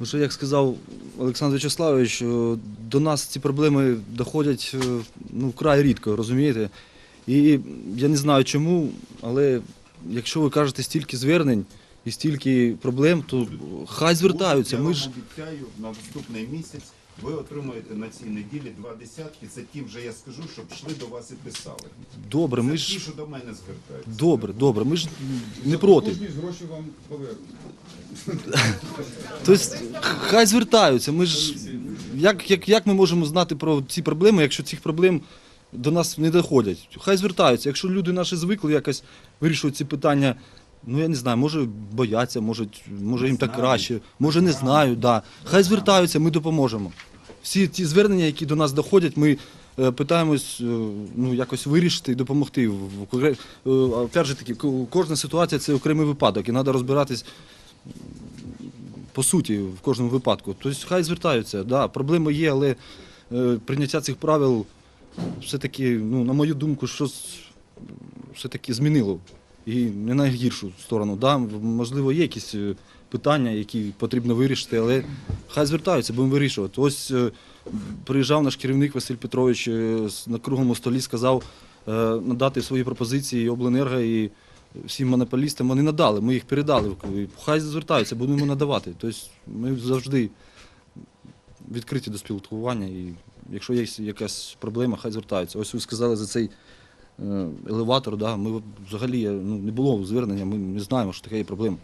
Ну, що, як сказав Олександр Вячеславович, е, до нас ці проблеми доходять е, ну, вкрай рідко, розумієте? І я не знаю чому, але якщо ви кажете стільки звернень і стільки проблем, то хай звертаються. Я вам обіцяю, на наступний місяць ви отримаєте на цій неділі два десятки. Це ті вже я скажу, щоб йшли до вас і писали. добре, ми Це ж що до мене звертаються. добре, добре, ми ж не проти. Кожні ж гроші вам повернуть. Тобто, хай звертаються. Ми ж як, як, як ми можемо знати про ці проблеми, якщо цих проблем до нас не доходять? Хай звертаються. Якщо люди наші звикли якось вирішувати ці питання, ну я не знаю, може бояться, може, може їм так краще, може не знають. Да. Хай звертаються, ми допоможемо. Всі ті звернення, які до нас доходять, ми е, питаємось е, ну, якось вирішити і допомогти. В- в- окре- е, Опять же таки, ко- кожна ситуація це окремий випадок, і треба розбиратись по суті в кожному випадку. Тобто хай звертаються. Да, проблеми є, але е, прийняття цих правил все-таки, ну, на мою думку, щось все-таки змінило. І не на гіршу сторону. Да, можливо, є якісь е, питання, які потрібно вирішити, але хай звертаються, будемо вирішувати. Ось е, приїжджав наш керівник Василь Петрович е, на круглому столі, сказав надати свої пропозиції обленерго і всім монополістам вони надали, ми їх передали. Хай звертаються, будемо надавати. Тобто ми завжди відкриті до спілкування. І якщо є якась проблема, хай звертаються. Ось ви сказали за цей елеватор, да, ми взагалі ну, не було звернення, ми не знаємо, що таке є проблема.